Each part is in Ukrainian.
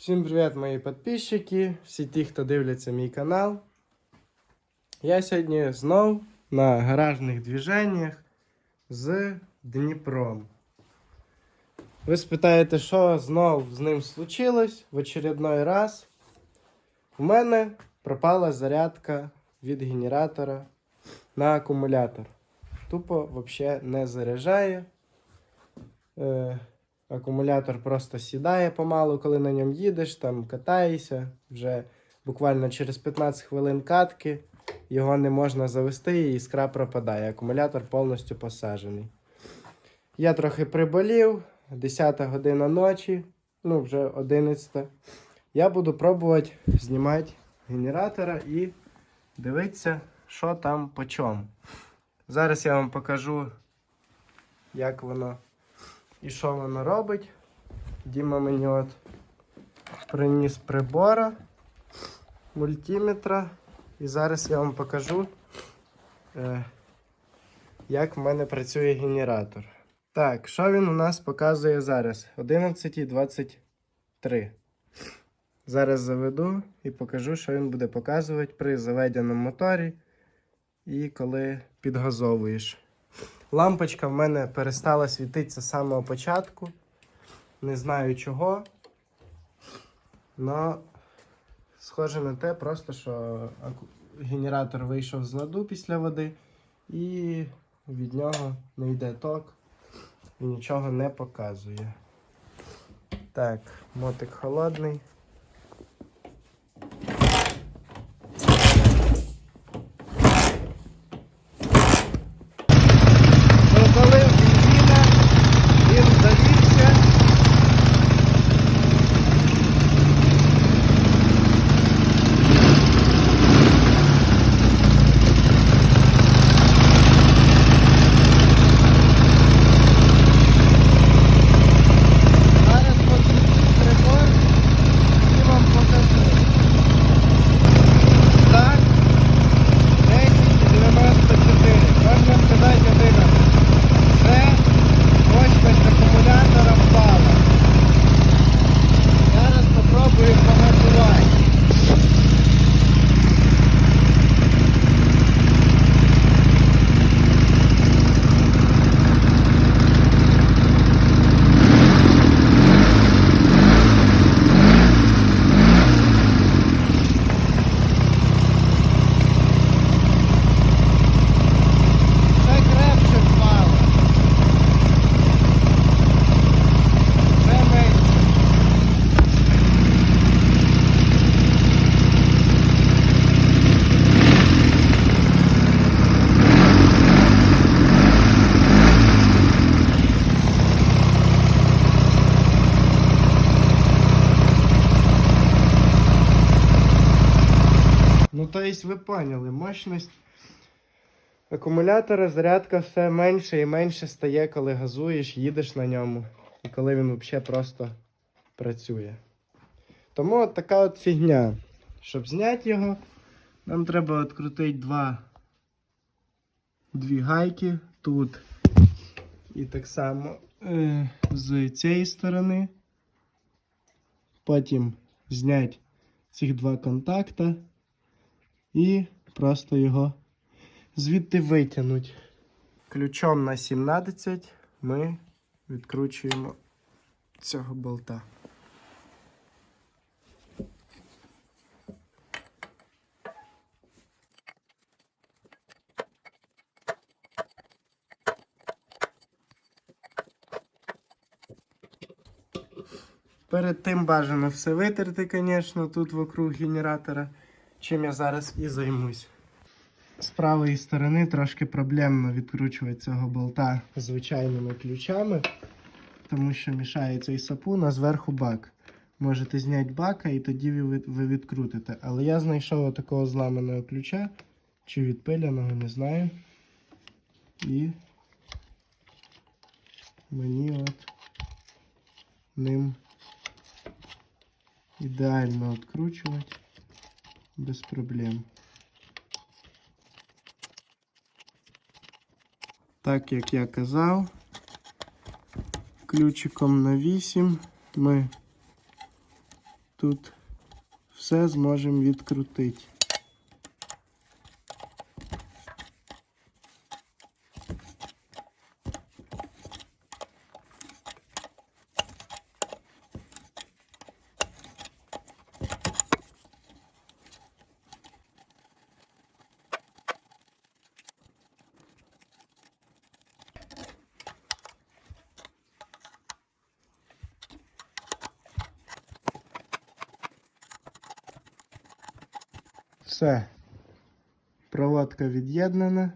Всім привіт, мої підписчики, всі ті, хто дивляться мій канал. Я сьогодні знов на гаражних движеннях з Дніпром. Ви спитаєте, що знов з ним случилось в очередной раз. У мене пропала зарядка від генератора на акумулятор. Тупо взагалі не заряджає. Акумулятор просто сідає помалу, коли на ньому їдеш, там катаєшся. Вже буквально через 15 хвилин катки його не можна завести і іскра пропадає. Акумулятор повністю посаджений. Я трохи приболів, 10 година ночі, ну вже 11. Я буду пробувати знімати генератора і дивитися, що там по чому. Зараз я вам покажу, як воно і що воно робить. Діма мені от приніс прибора, мультиметра. І зараз я вам покажу, е, як в мене працює генератор. Так, що він у нас показує зараз? 11.23. Зараз заведу і покажу, що він буде показувати при заведеному моторі і коли підгазовуєш. Лампочка в мене перестала світитися з самого початку. Не знаю чого. Но схоже на те, просто що генератор вийшов з ладу після води, і від нього не йде ток і нічого не показує. Так, мотик холодний. Розпалив бензина, він завівся. Зараз покрутив прибор і вам покажу. Так, 1094. Можна сказати 11. Це мощність акумулятора впала. Зараз спробую погазувати. Це крепше впало. Це менше. Ну, то есть ви поняли, мощність акумулятора, зарядка все менше і менше стає, коли газуєш, їдеш на ньому. І коли він взагалі просто працює. Тому от така от фігня. Щоб зняти його, нам треба відкрутити два дві гайки тут. І так само е, з цієї сторони. Потім зняти цих два контакта і просто його звідти витягнуть. Ключом на 17 ми відкручуємо цього болта. Перед тим бажано все витерти, звісно, тут вокруг генератора, чим я зараз і займусь. З правої сторони трошки проблемно відкручувати цього болта звичайними ключами, тому що мішає цей сапун, а зверху бак. Можете зняти бака і тоді ви, відкрутите. Але я знайшов такого зламаного ключа чи відпиляного, не знаю. І мені от ним ідеально відкручувати без проблем. Так як я казав, ключиком на 8 ми тут все зможемо відкрутити. Все. Проводка від'єднана.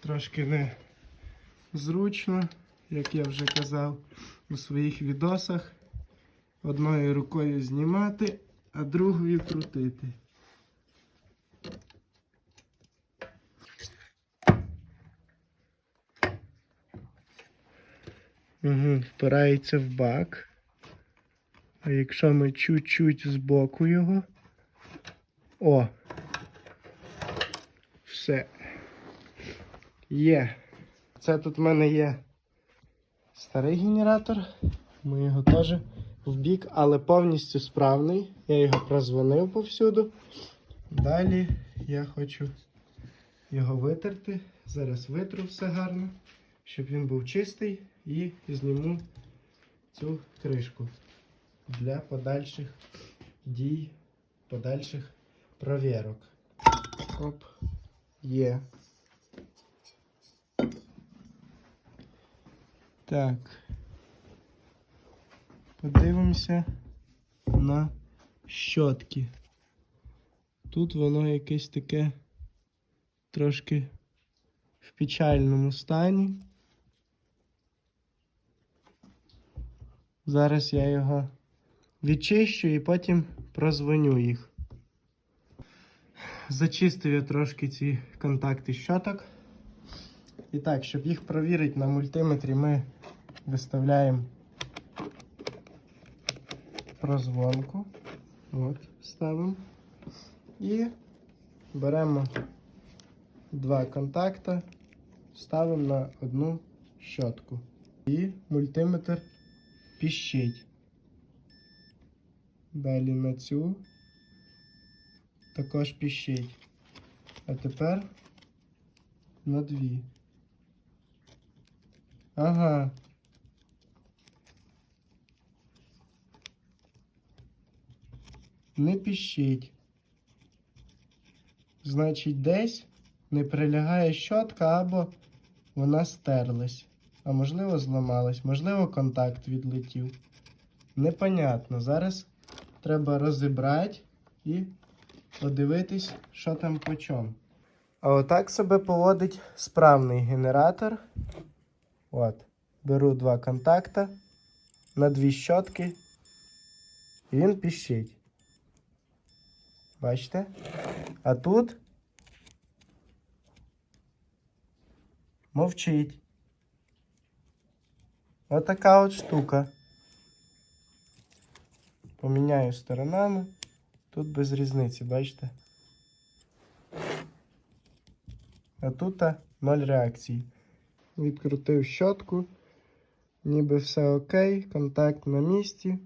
Трошки не зручно, як я вже казав у своїх відосах. Одною рукою знімати, а другою крутити. Угу, впирається в бак. А якщо ми чуть-чуть збоку його. О. Все. Є. Це тут в мене є старий генератор. Ми його теж в бік, але повністю справний. Я його прозвонив повсюду. Далі я хочу його витерти. Зараз витру все гарно, щоб він був чистий і зніму цю кришку для подальших дій, подальших провірок. Оп, є. Так. Подивимося на щотки. Тут воно якесь таке трошки в печальному стані. Зараз я його відчищу і потім прозвоню їх. Зачистив я трошки ці контакти щоток. І так, щоб їх провірити на мультиметрі, ми виставляємо прозвонку. От, ставимо. І беремо два контакта, ставимо на одну щотку. І мультиметр піщить. Далі на цю також піщить. А тепер на дві. Ага. Не піщить. Значить, десь не прилягає щотка або вона стерлась. А можливо, зламалась, можливо, контакт відлетів. Непонятно. Зараз треба розібрати і подивитись, що там по чому. А отак себе поводить справний генератор. От. Беру два контакта на дві щотки. І він піщить. Бачите? А тут мовчить. Отака от штука. Поміняю сторонами. Тут без різниці, бачите? А тут ноль реакції. Відкрутив щотку. Ніби все окей, контакт на місці.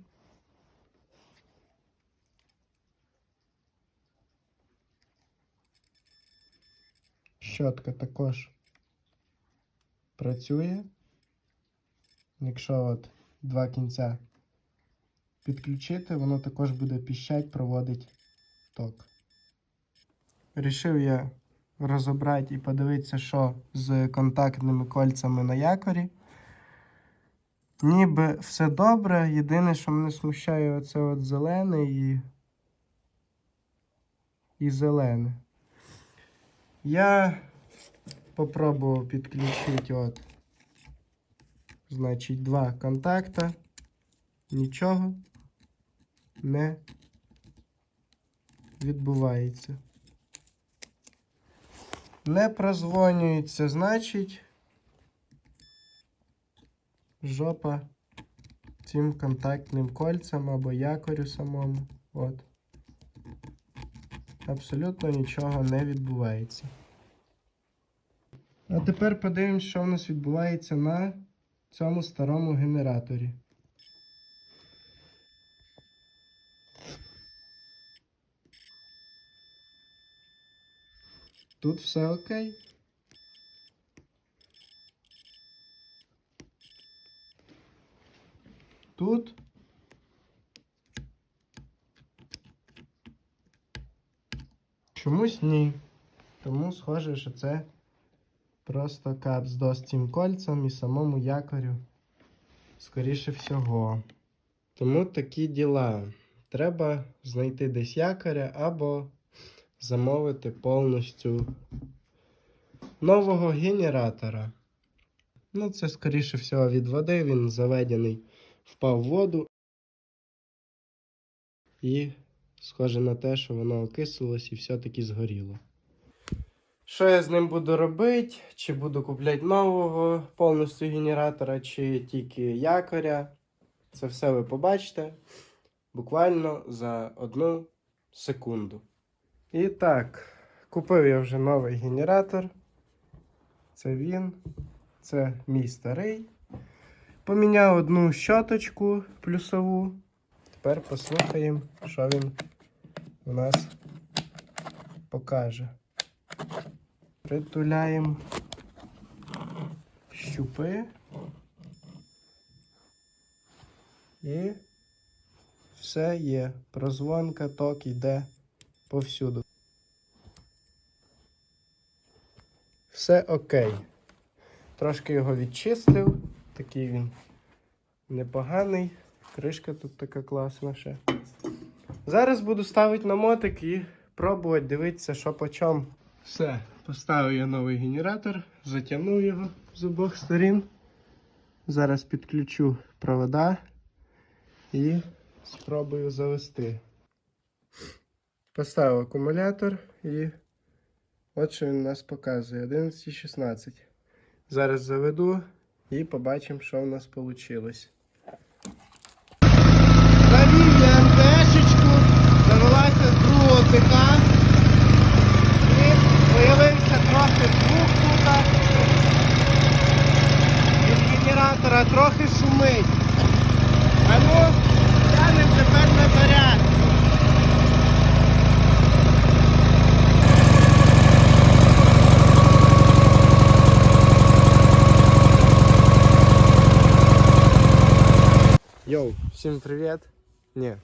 Щотка також працює. Якщо от два кінця підключити, воно також буде піщать, проводить ток. Рішив я розібрати і подивитися, що з контактними кольцями на якорі. Ніби все добре. Єдине, що мене смущає, оце от зелене і, і зелене. Я попробував підключити от, значить, два контакта. Нічого не відбувається. Не прозвонюється, значить, жопа цим контактним кольцям або якорю самому. От. Абсолютно нічого не відбувається. А тепер подивимось, що в нас відбувається на цьому старому генераторі. Тут все окей. Тут. Чомусь ні. Тому схоже, що це просто кап з достім кольцем і самому якорю. Скоріше всього. Тому такі діла. Треба знайти десь якоря або замовити повністю нового генератора. Ну, це скоріше всього від води, він заведений, впав в воду. І схоже на те, що воно окислилось і все-таки згоріло. Що я з ним буду робити? Чи буду купляти нового повністю генератора, чи тільки якоря? Це все ви побачите буквально за одну секунду. І так, купив я вже новий генератор. Це він. Це мій старий. Поміняв одну щоточку плюсову. Тепер послухаємо, що він у нас покаже. Притуляємо щупи. І все є. Прозвонка, ток йде повсюду. Все окей. Трошки його відчистив. Такий він непоганий. Кришка тут така класна ще. Зараз буду ставити на мотик і пробувати дивитися, що по чому. Все, поставив я новий генератор, затягнув його з обох сторін. Зараз підключу провода і спробую завести. Поставив акумулятор і от що він у нас показує 11.16. Зараз заведу і побачимо, що в нас вийшло. Завів я МТшечку, завелася з другого ТК. І появився трохи звук тут. Від генератора трохи шумить. А ну, глянемо тепер на заряд. Йоу, всім привіт. Ні.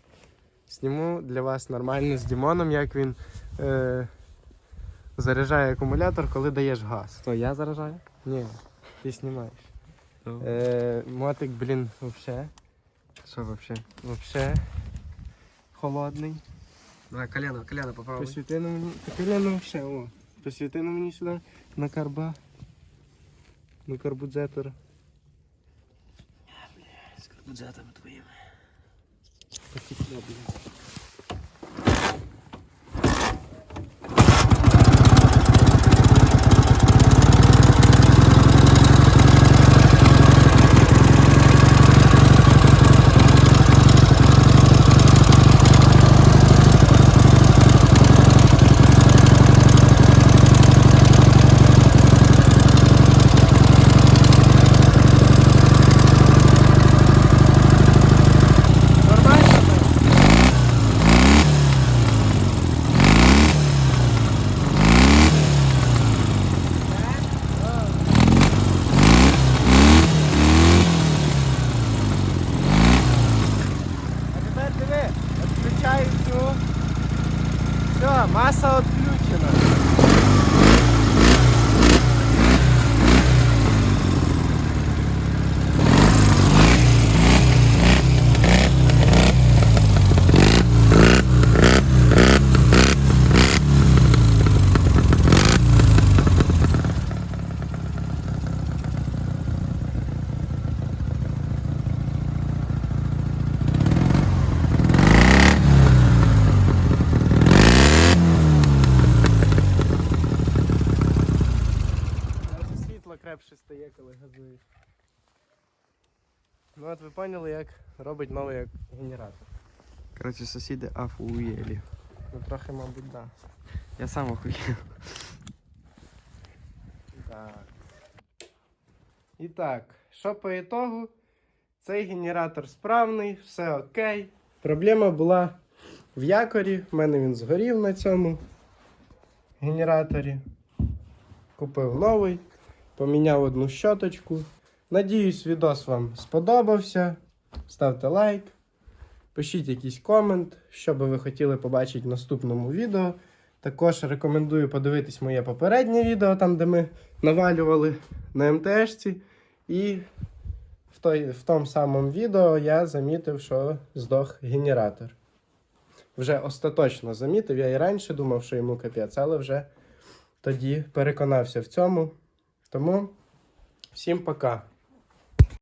Зніму для вас нормально з Дімоном, як він е, заряджає акумулятор, коли даєш газ. Що, я заражаю? Ні, ти знімаєш. Ну. Е, мотик, блін, вообще, Що вообще? вообще холодний. Давай, колено, колено попробуй. Посвіти на мені. Та коляно вообще, о. Посвіти на мені сюди на карба. На карбудзетор. З карбуджетами твоїми. Потекло, блін. Нормально? А тепер диви, відключаю цю. Все, маса відключена. Навіть світло крепше стає, коли газуєш. Ну от ви поняли, як робить новий генератор. Короче, сусіди афуєлі. Ну трохи, мабуть, да. Я сам охуєв. Так. І так, що по ітогу? Цей генератор справний, все окей. Проблема була в якорі. В мене він згорів на цьому генераторі. купив новий, поміняв одну щоточку. Надіюсь, відос вам сподобався. Ставте лайк, пишіть якийсь комент, що би ви хотіли побачити в наступному відео. Також рекомендую подивитись моє попереднє відео, там де ми навалювали на МТшці. І в, той, в тому самому відео я замітив, що здох генератор. Вже остаточно замітив. Я і раніше думав, що йому капець, але вже тоді переконався в цьому. Тому всім пока.